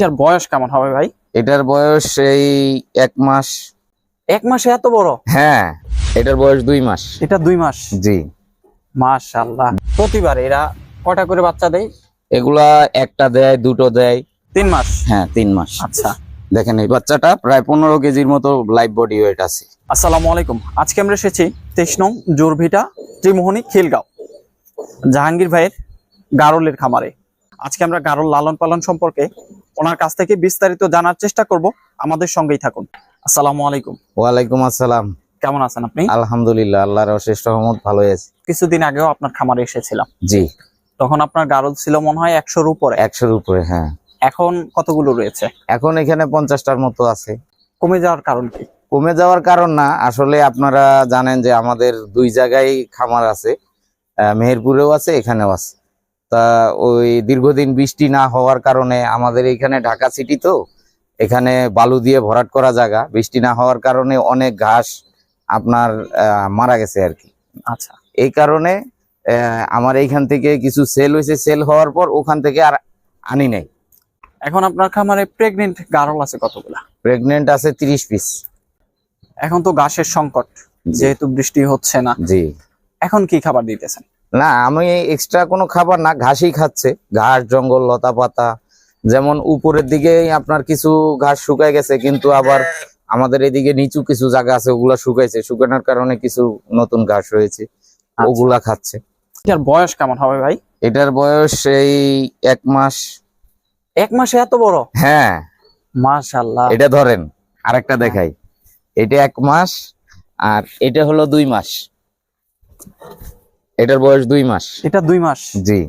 এটার বয়স কেমন হবে ভাই? এটার বয়স এই এক মাস। এক মাসে এত বড়? হ্যাঁ এটার বয়স দুই মাস। এটা দুই মাস? জি। মাশাআল্লাহ। প্রতিবার এরা কটা করে বাচ্চা দেয়? এগুলা একটা দেয় দুটো দেয়। তিন মাস? হ্যাঁ তিন মাস। আচ্ছা। দেখেন এই বাচ্চাটা প্রায় পনেরো কেজির মতো লাইভ বডি ওয়েট আছে। আসসালামু আলাইকুম। আজকে আমরা এসেছি তেইশ নং জোরভিটা ত্রিমোহনী খিলগাঁও জাহাঙ্গীর ভাইয়ের গারলের খামারে। আজকে আমরা গারল লালন পালন সম্পর্কে ওনার কাছ থেকে বিস্তারিত জানার চেষ্টা করব। আমাদের সঙ্গেই থাকুন। আসসালামু আলাইকুম। ওয়ালাইকুম আসসালাম। কেমন আছেন আপনি? আলহামদুলিল্লাহ আল্লাহর অশেষ রহমত ভালো আছে। কিছুদিন আগেও আপনার খামারে এসেছিলাম। জি। তখন আপনার গারল ছিল মনে হয় একশোর উপরে। একশোর উপরে হ্যাঁ। এখন কতগুলো রয়েছে? এখন এখানে পঞ্চাশটার মতো আছে। কমে যাওয়ার কারণ কি? কমে যাওয়ার কারণ না আসলে আপনারা জানেন যে আমাদের দুই জায়গায় খামার আছে মেহেরপুরেও আছে এখানেও আছে। তা ওই দীর্ঘদিন বৃষ্টি না হওয়ার কারণে আমাদের এখানে ঢাকা সিটি তো এখানে বালু দিয়ে ভরাট করা জায়গা। বৃষ্টি না হওয়ার কারণে অনেক ঘাস আপনার মারা গেছে আর কি। আচ্ছা। এই কারণে আমার এইখান থেকে কিছু সেল হয়েছে সেল হওয়ার পর ওখান থেকে আর আনি নাই। এখন আপনার খামারে প্রেগনেন্ট গারল আছে কতগুলা? প্রেগনেন্ট আছে তিরিশ পিস এখন তো ঘাসের সংকট যেহেতু বৃষ্টি হচ্ছে না। জি। এখন কি খাবার দিতেছেন? না আমি এক্সট্রা কোনো খাবার না ঘাসই খাচ্ছে। ঘাস জঙ্গল লতা পাতা যেমন উপরের দিকে আপনার কিছু ঘাস শুকায় গেছে কিন্তু আবার আমাদের এদিকে নিচু কিছু জায়গা আছে ওগুলা শুকাইছে। শুকানোর কারণে কিছু নতুন ঘাস রয়েছে আচ্ছা। ওগুলা খাচ্ছে। এটার বয়স কেমন হবে ভাই? এটার বয়স এই এক মাস। এক মাসে এত বড়? হ্যাঁ। মাশাল্লাহ এটা ধরেন আরেকটা দেখাই। এটা এক মাস আর এটা হলো দুই মাস। এটার বয়স দুই মাস। এটা দুই মাস? জি।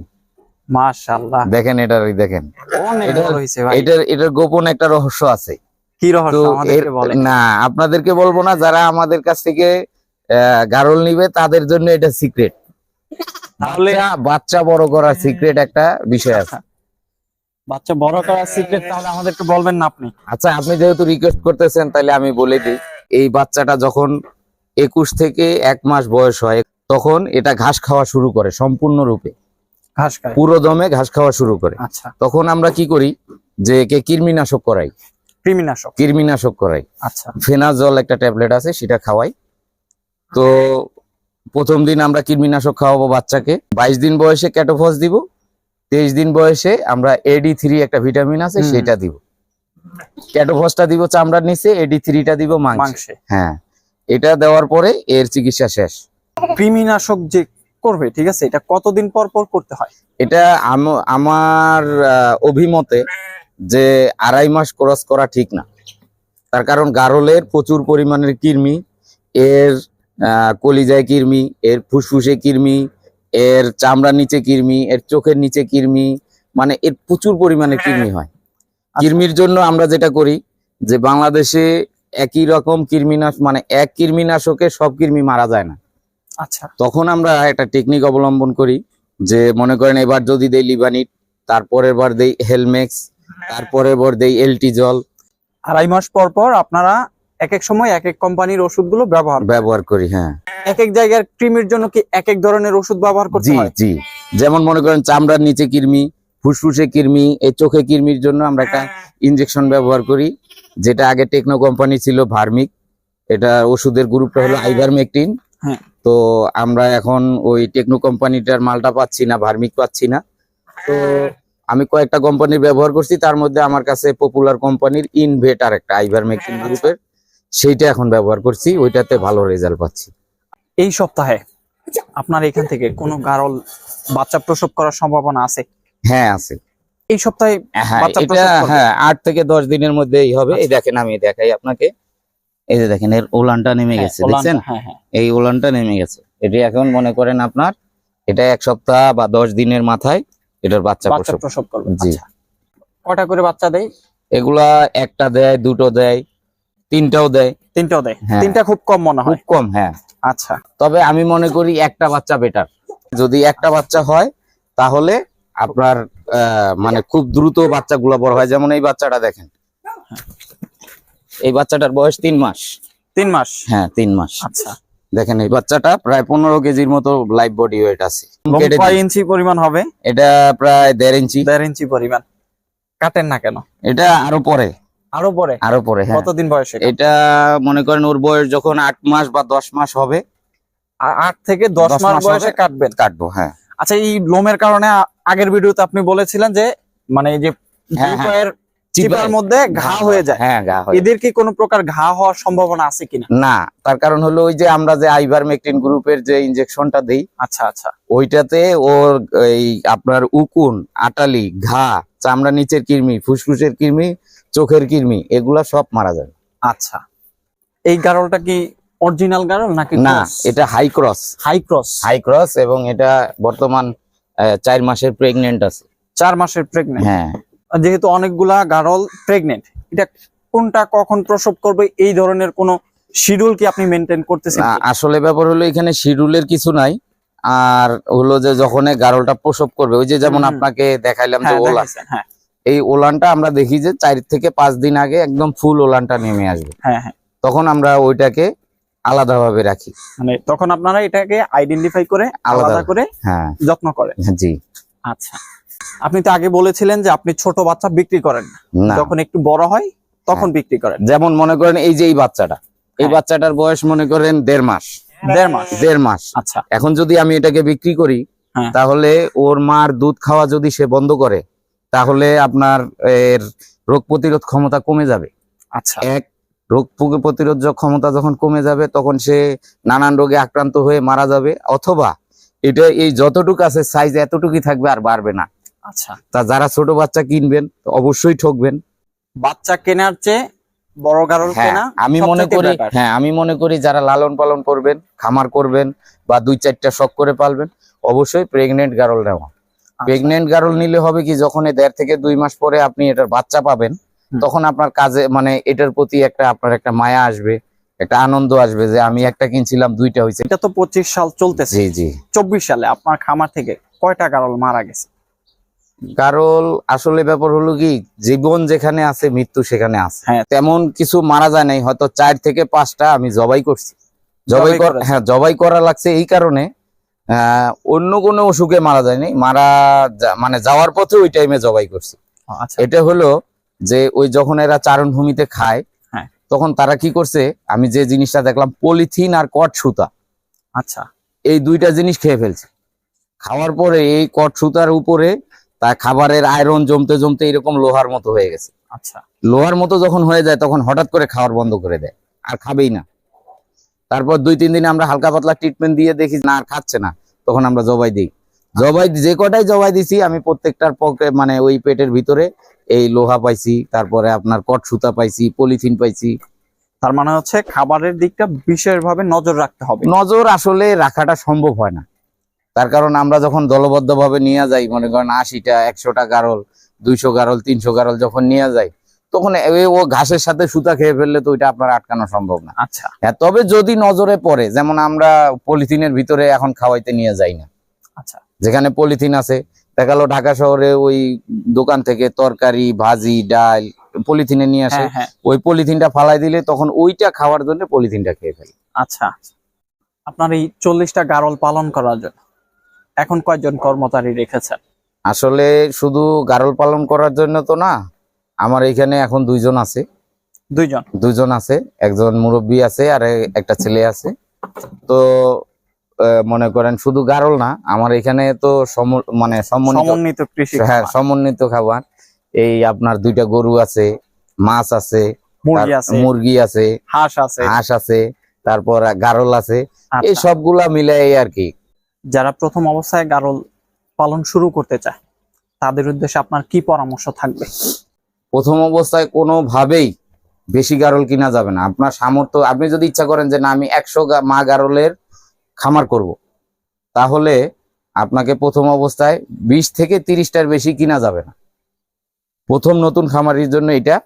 দেখেন এটার দেখেন। অনেক বড় হয়েছে ভাই। এটার এটার গোপন একটা রহস্য আছে। কি রহস্য? আমাদেরকে বলেন। না আপনাদেরকে বলব না যারা আমাদের কাছ থেকে গারল নিবে তাদের জন্য এটা সিক্রেট। তাহলে বাচ্চা বাচ্চা বড় করার সিক্রেট একটা বিষয় আছে। বাচ্চা বড় করার সিক্রেট তাহলে আমাদেরকে বলবেন না আপনি। আচ্ছা আপনি যেহেতু রিকোয়েস্ট করতেছেন তাহলে আমি বলে দিই। এই বাচ্চাটা যখন একুশ থেকে এক মাস বয়স হয় তখন এটা ঘাস খাওয়া শুরু করে সম্পূর্ণরূপে। ঘাস খায়। পুরো দমে ঘাস খাওয়া শুরু করে। আচ্ছা। তখন আমরা কি করি যে একে কৃমিনাশক করাই। কৃমিনাশক। কৃমিনাশক করাই। আচ্ছা। ফেনাজল একটা ট্যাবলেট আছে সেটা খাওয়াই। তো প্রথম দিন আমরা কৃমিনাশক খাওয়াবো বাচ্চাকে। বাইশ দিন বয়সে ক্যাটোফস দিব। তেইশ দিন বয়সে আমরা এডি থ্রি একটা ভিটামিন আছে সেটা দিব। ক্যাটোফসটা দিব চামড়ার নিচে এডি থ্রিটা দিব মাংস। মাংসে। হ্যাঁ। এটা দেওয়ার পরে এর চিকিৎসা শেষ। কৃমিনাশক যে করবে ঠিক আছে? এটা কতদিন পর পর করতে হয়? এটা আম- আমার অভিমতে যে আড়াই মাস ক্রস করা ঠিক না। তার কারণ গারলের প্রচুর পরিমাণের কৃমি এর আহ, কলিজায় কৃমি এর ফুসফুসে কৃমি এর চামড়ার নিচে কৃমি এর চোখের নিচে কৃমি মানে এর প্রচুর পরিমাণে কৃমি হয়। কৃমির জন্য আমরা যেটা করি যে বাংলাদেশে একই রকম কৃমিনাশ মানে এক কৃমিনাশকে সব কৃমি মারা যায় না। আচ্ছা। তখন আমরা একটা টেকনিক অবলম্বন করি যে মনে করেন এবার যদি দেই লিবানিট তারপরের বার দেই হেলমেক্স তারপরের বার দেই এলটি জল আড়াই মাস পর পর আপনারা এক এক সময় এক এক কোম্পানির ওষুধগুলো ব্যবহার ব্যবহার করি হ্যাঁ। এক এক জায়গার কৃমির জন্য কি এক এক ধরনের ওষুধ ব্যবহার করতে হয়? জি। যেমন মনে করেন চামড়ার নিচে কৃমি ফুসফুসে কৃমি এই চোখে কৃমির জন্য আমরা একটা ইনজেকশন ব্যবহার করি যেটা আগে টেকনো কোম্পানি ছিল ভার্মিক এটা ওষুধের গ্রুপটা হলো আইভারমেকটিন হ্যাঁ। তো আমরা এখন ওই টেকনো কোম্পানিটার মালটা পাচ্ছি না ভার্মিক পাচ্ছি না। তো আমি কয়েকটা কোম্পানির ব্যবহার করছি তার মধ্যে আমার কাছে পপুলার কোম্পানির ইনভেটার একটা আইভারমেকটিন আচ্ছা। গ্রুপের সেইটা এখন ব্যবহার করছি ওইটাতে ভালো রেজাল্ট পাচ্ছি। এই সপ্তাহে আপনার এখান থেকে কোনো গারল বাচ্চা প্রসব করার সম্ভাবনা আছে? হ্যাঁ আছে। এই সপ্তাহে হ্যাঁ বাচ্চা এটা প্রসব হ্যাঁ আট থেকে দশ দিনের মধ্যেই হবে। এই দেখেন আমি দেখাই আপনাকে। এই যে দেখেন এর ওলানটা নেমে গেছে হ্যাঁ, দেখছেন? ওলানটা, হ্যাঁ হ্যাঁ। এই ওলানটা নেমে গেছে। এটি এখন মনে করেন আপনার এটা এক সপ্তাহ বা দশ দিনের মাথায় এটার বাচ্চা প্রসব। করবে জি। আচ্ছা। কটা করে বাচ্চা দেয়? এগুলা একটা দেয় দুটো দেয় তিনটাও দেয়। তিনটাও দেয়। তিনটা খুব কম মনে খুব হয় কম হ্যাঁ। আচ্ছা। তবে আমি মনে করি একটা বাচ্চা বেটার যদি একটা বাচ্চা হয় তাহলে আপনার আহ, মানে খুব দ্রুত বাচ্চাগুলো বড় হয়। যেমন এই বাচ্চাটা দেখেন। এই বাচ্চাটার বয়স তিন মাস। তিন মাস? হ্যাঁ তিন মাস। আচ্ছা। দেখেন এই বাচ্চাটা প্রায় পনেরো কেজির মতো লাইভ বডি ওয়েট আছে। কয় ইঞ্চি পরিমাণ হবে? এটা প্রায় দেড় ইঞ্চি। দেড় ইঞ্চি পরিমাণ। কাটেন না কেন? এটা আরও পরে। আরও পরে? আরও পরে হ্যাঁ। কতদিন বয়সে এটা? মনে করেন ওর বয়স যখন আট মাস বা দশ মাস হবে আট থেকে দশ মাস বয়সে। কাটবেন? কাটবো হ্যাঁ। আচ্ছা এই লোমের কারণে আগের ভিডিওতে আপনি বলেছিলেন যে মানে এই যে চিপার মধ্যে ঘা হয়ে। যায়। হ্যাঁ ঘা হয়ে। এদের কি কোনো প্রকার ঘা হওয়ার সম্ভাবনা আছে কিনা? না তার কারণ হলো ওই যে আমরা যে আইভারমেকটিন গ্রুপের যে ইনজেকশনটা দেই আচ্ছা আচ্ছা। ওইটাতে ওর এই আপনার উকুন আটালি ঘা চামড়া নিচের কৃমি ফুসফুসের কৃমি চোখের কৃমি এগুলা সব মারা যাবে আচ্ছা। এই গারলটা কি অরিজিনাল গারল নাকি না এটা high cross high cross high cross এবং এটা বর্তমান চার মাসের প্রেগনেন্ট আছে। চার মাসের প্রেগনেন্ট হ্যাঁ। যেহেতু অনেকগুলা গারল প্রেগনেন্ট এটা কোনটা কখন প্রসব করবে এই ধরনের কোনো শিডিউল কি আপনি মেনটেন করতেছেন? আসলে ব্যাপার হলো এখানে শিডিউলের কিছু নাই আর হলো যে যখন গারলটা প্রসব করবে ওই যে যেমন। আপনাকে দেখাইলাম যে হ্যাঁ, ওলান হ্যাঁ। এই ওলানটা আমরা দেখি যে চার থেকে পাঁচ দিন আগে একদম ফুল ওলানটা নেমে আসবে। হ্যাঁ হ্যাঁ। তখন আমরা ওইটাকে আলাদাভাবে রাখি। মানে তখন আপনারা এটাকে আইডেন্টিফাই করে আলাদা। আলাদা করে হ্যাঁ। যত্ন করেন। জি। আচ্ছা। আপনি তো আগে বলেছিলেন যে আপনি ছোট বাচ্চা বিক্রি করেন যখন একটু বড় হয় তখন বিক্রি করেন। যেমন মনে করেন এই যে এই বাচ্চাটা এই হ্যাঁ। বাচ্চাটার বয়স মনে করেন দেড় মাস। দেড় মাস। দেড় মাস। আচ্ছা। এখন যদি আমি এটাকে বিক্রি করি হ্যাঁ। তাহলে ওর মার দুধ খাওয়া যদি সে বন্ধ করে তাহলে আপনার এর রোগ প্রতিরোধ ক্ষমতা কমে যাবে। আচ্ছা। এক রোগ প্রতি- প্রতিরোধ ক্ষমতা যখন কমে যাবে তখন সে নানান রোগে আক্রান্ত হয়ে মারা যাবে। অথবা এটা এই যতটুকু আছে সাইজ এতটুকুই থাকবে আর বাড়বে না। আচ্ছা। তা যারা ছোট বাচ্চা কিনবেন অবশ্যই ঠকবেন। বাচ্চা কেনার চেয়ে বড় গারল হ্যাঁ কেনা আমি মনে করি হ্যাঁ আমি মনে করি যারা লালন পালন করবেন খামার করবেন বা দুই চারটা শখ করে পালবেন অবশ্যই প্রেগনেন্ট গারল নেওয়া। আচ্ছা, প্রেগনেন্ট গারল নিলে হবে কি যখন দেড় থেকে দুই মাস পরে আপনি এটার বাচ্চা পাবেন তখন আপনার কাজে মানে এটার প্রতি একটা আপনার একটা মায়া আসবে একটা আনন্দ আসবে যে আমি একটা কিনছিলাম দুইটা হয়েছে এটা তো পঁচিশ সাল চলতেছে। জি জি। চব্বিশ সালে আপনার খামার থেকে কয়টা গারল মারা গেছে? গারল আসলে ব্যাপার হলো কি জীবন যেখানে আছে মৃত্যু সেখানে আছে। হ্যাঁ। তেমন কিছু মারা যায় নাই হয়তো চার থেকে পাঁচটা আমি জবাই করছি। জবাই হ্যাঁ জবাই করা লাগছে এই কারণে অন্য কোনো অসুখে মারা যায়নি মারা মানে যাওয়ার পথে ওই টাইমে জবাই করছি। আচ্ছা। এটা হলো যে ওই যখন এরা চারণভূমিতে খায় হ্যাঁ। তখন তারা কি করছে আমি যে জিনিসটা দেখলাম পলিথিন আর কট সুতা। আচ্ছা। এই দুইটা জিনিস খেয়ে ফেলছে। খাওয়ার পরে এই কট সুতার উপরে তার খাবারের আয়রন জমতে জমতে এরকম লোহার মতো হয়ে গেছে। আচ্ছা। লোহার মতো যখন হয়ে যায় তখন হঠাৎ করে খাওয়ার বন্ধ করে দেয়। আর খাবেই না। তারপর দুই তিন দিন আমরা হালকা পাতলা ট্রিটমেন্ট দিয়ে দেখি না আর খাচ্ছে না। তখন আমরা জবাই দিই। জবাই যে কটাই জবাই দিছি আমি প্রত্যেকটার পকে মানে ওই পেটের ভিতরে এই লোহা পাইছি তারপরে আপনার কট সুতা পাইছি পলিথিন পাইছি। তার মানে হচ্ছে খাবারের দিকটা বিশেষভাবে নজর রাখতে হবে। নজর আসলে রাখাটা সম্ভব হয় না। তার কারণ আমরা যখন দলবদ্ধভাবে নিয়ে যাই মনে করেন আশিটা একশোটা গারল দুইশো গারল তিনশো গারল যখন নিয়ে যাই তখন ও ঘাসের সাথে সুতা খেয়ে ফেললে তো ওইটা আপনার আটকানো সম্ভব না। আচ্ছা। হ্যাঁ তবে যদি নজরে পড়ে যেমন আমরা পলিথিনের ভিতরে এখন খাওয়াইতে নিয়ে যাই না। আচ্ছা। যেখানে পলিথিন আছে দেখাল ঢাকা শহরে ওই দোকান থেকে তরকারি ভাজি ডাল পলিথিনে নিয়ে আসে। হ্যাঁ হ্যাঁ। ওই পলিথিনটা ফালাই দিলে তখন ওইটা খাওয়ার জন্য পলিথিনটা খেয়ে ফেলে। আচ্ছা। আপনার এই চল্লিশটা গারল পালন করার জন্য এখন কয়জন কর্মচারী রেখেছেন? আসলে শুধু গারল পালন করার জন্য তো না আমার এখানে এখন দুইজন আছে। দুইজন? দুইজন আছে একজন মুরব্বী আছে আর একটা ছেলে আছে। তো মনে করেন শুধু গারল না আমার এখানে তো সম- মানে সমন্বিত সমন্বিত কৃষি হ্যাঁ সমন্বিত খাবার। এই আপনার দুইটা গরু আছে মাছ আছে মুরগি আছে হাঁস আছে। হাঁস আছে তারপর গারল আছে। এই আচ্ছা। সবগুলা মিলে আর কি। যারা প্রথম অবস্থায় গারল পালন শুরু করতে চায় তাদের উদ্দেশ্যে আপনার কি পরামর্শ থাকবে? প্রথম অবস্থায় কোনোভাবেই বেশি গারল কিনা যাবে না। আপনার সামর্থ্য আপনি যদি ইচ্ছা করেন যে না আমি একশো মা গারলের খামার করব। তাহলে আপনাকে প্রথম অবস্থায় বিশ থেকে তিরিশটার বেশি কিনা যাবে না। প্রথম নতুন খামারির জন্য এটা।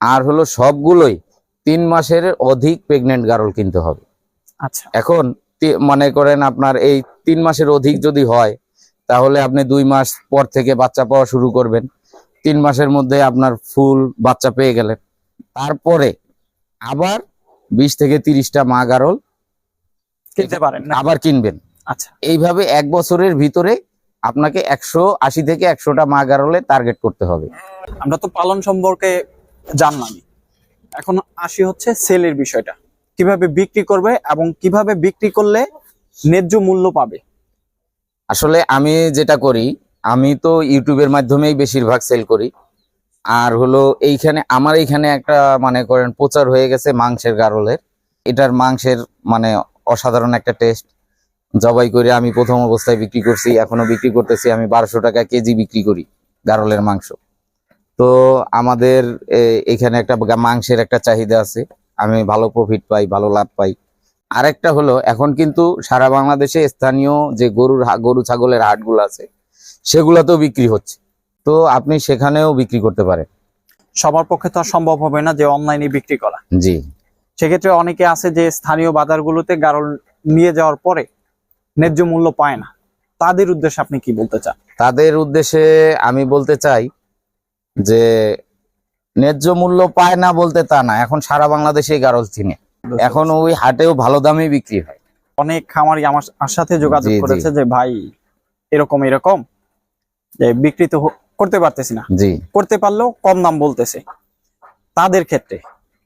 আর হলো সবগুলোই তিন মাসের অধিক প্রেগনেন্ট গারল কিনতে হবে। আচ্ছা। এখন মনে করেন আপনার এই তিন মাসের অধিক যদি হয় তাহলে আপনি দুই মাস পর থেকে বাচ্চা পাওয়া শুরু করবেন। তিন মাসের মধ্যে আপনার ফুল বাচ্চা পেয়ে গেলেন। তারপরে আবার বিশ থেকে তিরিশটা মা গারল কিনতে পারেন আবার কিনবেন। আচ্ছা। এইভাবে এক বছরের ভিতরে আপনাকে একশো আশি থেকে একশোটা মা গারলে টার্গেট করতে হবে। আমরা তো পালন সম্পর্কে জানলামই। এখন আসি হচ্ছে সেলের বিষয়টা। কীভাবে বিক্রি করবে এবং কীভাবে বিক্রি করলে ন্যায্য মূল্য পাবে? আসলে আমি যেটা করি, আমি তো ইউটিউবের মাধ্যমেই বেশিরভাগ সেল করি। আর হলো এইখানে, আমার এইখানে একটা মানে করেন, প্রচার হয়ে গেছে মাংসের গারলের। এটার মাংসের মানে অসাধারণ একটা টেস্ট জবাই করে আমি প্রথম অবস্থায় বিক্রি করছি, এখনও বিক্রি করতেছি, আমি বারোশো টাকা কেজি বিক্রি করি গারলের মাংস। তো আমাদের এখানে একটা মাংসের একটা চাহিদা আছে। আমি ভালো প্রফিট পাই ভালো লাভ পাই। আরেকটা হলো এখন কিন্তু সারা বাংলাদেশে স্থানীয় যে গরুর গরু ছাগলের হাটগুলো আছে সেগুলোতেও বিক্রি হচ্ছে। তো আপনি সেখানেও বিক্রি করতে পারেন। সবার পক্ষে তো সম্ভব হবে না যে অনলাইনে বিক্রি করা। জি। সেক্ষেত্রে অনেকে আছে যে স্থানীয় বাজারগুলোতে গারল নিয়ে যাওয়ার পরে ন্যায্য মূল্য পায় না। তাদের উদ্দেশ্যে আপনি কি বলতে চান? তাদের উদ্দেশ্যে আমি বলতে চাই যে ন্যায্য মূল্য পায় না বলতে তা না। এখন সারা বাংলাদেশে গারল চিনে। এখন ওই হাটেও ভালো দামে বিক্রি হয়। অনেক খামারি আমার সাথে যোগাযোগ। করেছে যে ভাই এরকম এরকম। যে বিক্রি তো করতে পারতেছি না। জি। করতে পারলেও কম দাম বলতেছে। তাদের ক্ষেত্রে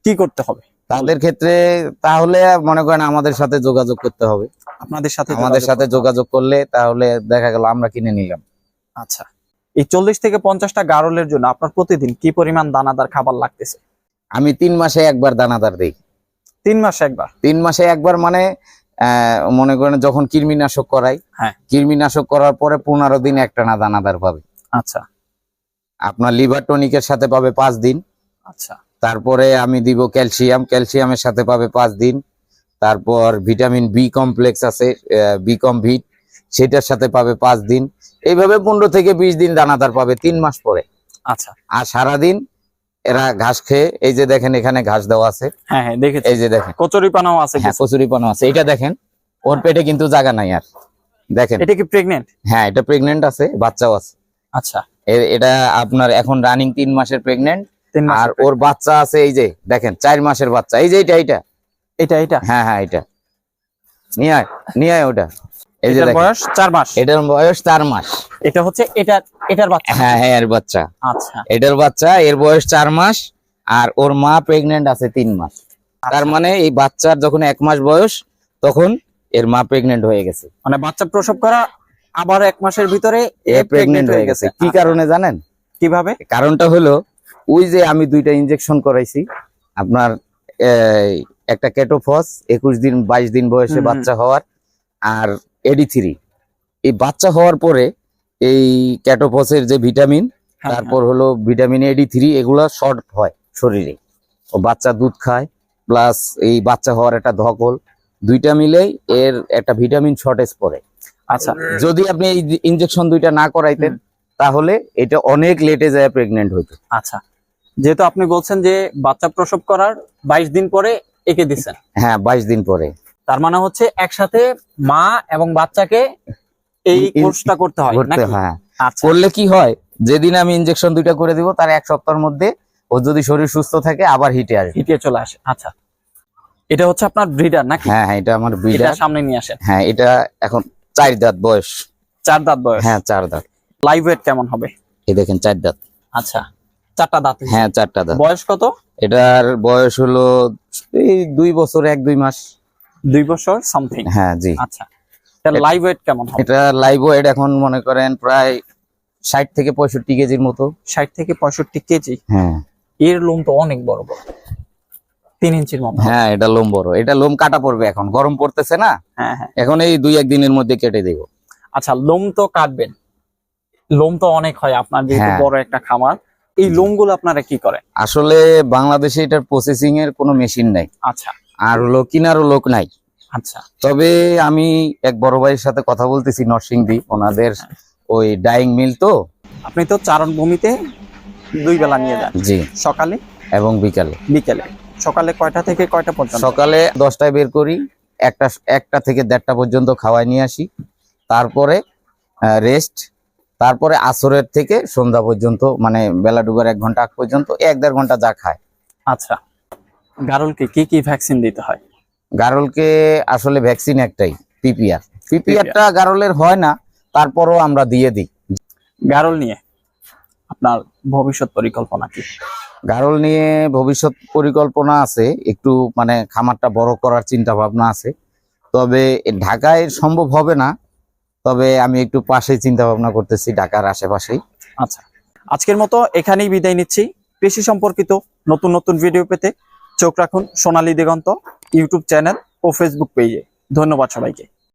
কি করতে হবে? তাদের ক্ষেত্রে তাহলে মনে করেন আমাদের সাথে যোগাযোগ করতে হবে। আপনাদের সাথে আমাদের সাথে যোগাযোগ করলে তাহলে দেখা গেল আমরা কিনে নিলাম। আচ্ছা। এই চল্লিশ থেকে পঞ্চাশটা গারলের জন্য আপনার প্রতিদিন কি পরিমাণ দানাদার খাবার লাগতেছে? আমি তিন মাসে একবার দানাদার দিই। তিন মাসে একবার? তিন মাসে একবার মানে মনে করেন যখন কৃমিনাশক করাই হ্যাঁ। কৃমিনাশক করার পরে পনেরো দিন একটা না দানাদার পাবে। আচ্ছা। আপনার লিভার টনিকের সাথে পাবে পাঁচ দিন। আচ্ছা। তারপরে আমি দিব ক্যালসিয়াম ক্যালসিয়ামের সাথে পাবে পাঁচ দিন। তারপর ভিটামিন বি কমপ্লেক্স আছে বি কম ভিট সেটার সাথে পাবে পাঁচ দিন। এইভাবে পনেরো থেকে বিশ দিন দানাদার পাবে তিন মাস পরে। আচ্ছা। আর সারাদিন এরা ঘাস খেয়ে এই যে দেখেন এখানে ঘাস দেওয়া আছে। হ্যাঁ হ্যাঁ দেখেছি। এই যে দেখেন। কচুরি পানাও আছে হ্যাঁ। কচুরি পানা আছে। এটা দেখেন ওর পেটে কিন্তু জায়গা নাই আর। দেখেন। এটা কি প্রেগনেন্ট হ্যাঁ এটা প্রেগনেন্ট আছে বাচ্চাও আছে। আচ্ছা। এটা আপনার এখন রানিং তিন মাসের প্রেগনেন্ট আর ওর বাচ্চা আছে এই যে দেখেন চার মাসের বাচ্চা। এই যে এটা এটা এটা এটা হ্যাঁ হ্যাঁ এটা নিয়ে আয় নিয়ে আয় ওটা। এটার বয়স চার মাস। এটার বয়স চার মাস। এটা হচ্ছে এটা এটার বাচ্চা। হ্যাঁ হ্যাঁ এর বাচ্চা। আচ্ছা। এটার বাচ্চা এর বয়স চার মাস আর ওর মা প্রেগনেন্ট আছে তিন মাস। তার মানে এই বাচ্চার যখন এক মাস বয়স তখন এর মা প্রেগনেন্ট হয়ে গেছে। মানে বাচ্চা প্রসব করা আবার এক মাসের ভিতরে এ প্রেগনেন্ট হয়ে গেছে। কি কারণে জানেন? কীভাবে? কারণটা হলো ওই যে আমি দুইটা ইনজেকশন করাইছি আপনার একটা কেটোফস একুশ দিন বাইশ দিন বয়সে। বাচ্চা হওয়ার আর এডি থ্রি এই বাচ্চা হওয়ার পরে এই ক্যাটোফসের যে ভিটামিন হ্যাঁ, তারপর হলো ভিটামিন এডি থ্রি এগুলা শর্ট হয় শরীরে। ও বাচ্চা দুধ খায় প্লাস এই বাচ্চা হওয়ার একটা ধকল। দুইটা মিলেই এর একটা ভিটামিন শর্টেজ পড়ে। হ্যাঁ। আচ্ছা। যদি আপনি এই ইনজেকশন দুইটা না করাইতেন তাহলে এটা অনেক লেটে যায় প্রেগনেন্ট হইতো। আচ্ছা। যেহেতু আপনি বলছেন যে বাচ্চা প্রসব করার বাইশ দিন পরে একে দিচ্ছেন। হ্যাঁ বাইশ দিন পরে। তার মানে হচ্ছে একসাথে মা এবং বাচ্চাকে এই কোর্সটা করতে হয় হ্যাঁ আচ্ছা। করলে কি হয় যেদিন আমি ইনজেকশন দুইটা করে দিব তার এক সপ্তাহের মধ্যে ও যদি শরীর সুস্থ থাকে আবার হিটে আসে হিটিয়ে চলে আসে আচ্ছা। এটা হচ্ছে আপনার ব্রিডার নাকি? হ্যাঁ হ্যাঁ এটা আমার এটা বিড়া সামনে নিয়ে আসেন। হ্যাঁ এটা এখন চার দাঁত বয়স। চার দাঁত বয়স? হ্যাঁ চার দাঁত। লাইভ ওয়েট কেমন হবে? এই দেখেন চার দাঁত। আচ্ছা চারটা দাঁত। হ্যাঁ চারটা দাঁত। বয়স কত? এটার বয়স হলো এই দুই বছর এক দুই মাস। দুই বছর সামথিং হ্যাঁ জি। আচ্ছা। তার লাইভ ওয়েট কেমন হবে? এটা লাইভ ওয়েট এখন মনে করেন প্রায় ষাট থেকে পঁয়ষট্টি কেজির মতো। ষাট থেকে পঁয়ষট্টি কেজি? হ্যাঁ। এর লোম তো অনেক বড় বড়। তিন ইঞ্চির মতো। হ্যাঁ এটা লোম বড়। এটা লোম কাটা পড়বে এখন। গরম পড়তেছে না? হ্যাঁ হ্যাঁ। এখন এই দুই একদিনের মধ্যে কেটে দেবো। আচ্ছা লোম তো কাটবেন। লোম তো অনেক হয় আপনার যেহেতু হ্যাঁ। বড় একটা খামার। এই লোমগুলো আপনারা কি করেন? আসলে বাংলাদেশে এটার প্রসেসিং এর কোনো মেশিন নাই। আচ্ছা। আর হলো কিনারও লোক নাই। আচ্ছা। তবে আমি এক বড় ভাইয়ের সাথে কথা বলতেছি নরসিংদী। ওনাদের ওই ডাইং মিল তো। আপনি তো চারণ ভূমিতে দুই বেলা নিয়ে যান। জি। সকালে? এবং বিকালে। বিকেলে। সকালে কয়টা থেকে কয়টা পর্যন্ত? সকালে দশটায় বের করি একটা একটা থেকে দেড়টা পর্যন্ত খাওয়াই নিয়ে আসি। তারপরে রেস্ট তারপরে আসরের থেকে সন্ধ্যা পর্যন্ত মানে বেলা ডুবার এক ঘণ্টা আগ পর্যন্ত এক দেড় ঘণ্টা যা খায়। আচ্ছা। গারলকে কি কি ভ্যাকসিন দিতে হয়? গারলকে আসলে ভ্যাকসিন একটাই পিপিআর পিপিআরটা গারলের হয় না তারপরও আমরা দিয়ে দিই। গারল নিয়ে আপনার ভবিষ্যৎ পরিকল্পনা কি? গারল নিয়ে ভবিষ্যৎ পরিকল্পনা আছে একটু মানে খামারটা বড় করার চিন্তা ভাবনা আছে। তবে ঢাকায় সম্ভব হবে না তবে আমি একটু পাশেই চিন্তা ভাবনা করতেছি ঢাকার আশেপাশেই। আচ্ছা আজকের মতো এখানেই বিদায় নিচ্ছি। কৃষি সম্পর্কিত নতুন নতুন ভিডিও পেতে চোখ রাখুন সোনালী দিগন্ত ইউটিউব চ্যানেল ও ফেসবুক পেজে ধন্যবাদ সবাইকে।